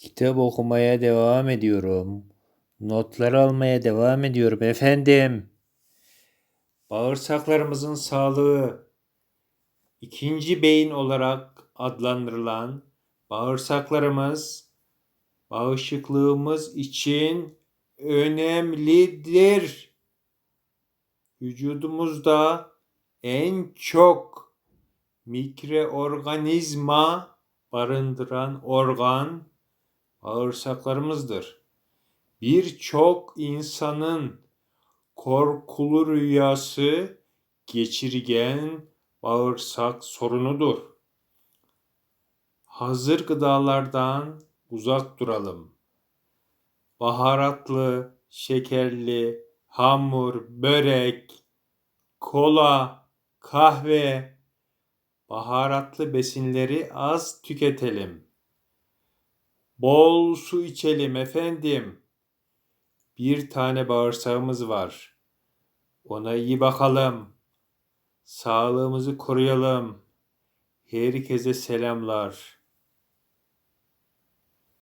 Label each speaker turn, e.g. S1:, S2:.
S1: Kitap okumaya devam ediyorum. Notlar almaya devam ediyorum efendim. Bağırsaklarımızın sağlığı ikinci beyin olarak adlandırılan bağırsaklarımız bağışıklığımız için önemlidir. Vücudumuzda en çok mikroorganizma barındıran organ bağırsaklarımızdır. Birçok insanın korkulu rüyası geçirgen bağırsak sorunudur. Hazır gıdalardan uzak duralım. Baharatlı, şekerli, hamur, börek, kola, kahve, baharatlı besinleri az tüketelim. Bol su içelim efendim. Bir tane bağırsağımız var. Ona iyi bakalım. Sağlığımızı koruyalım. Herkese selamlar.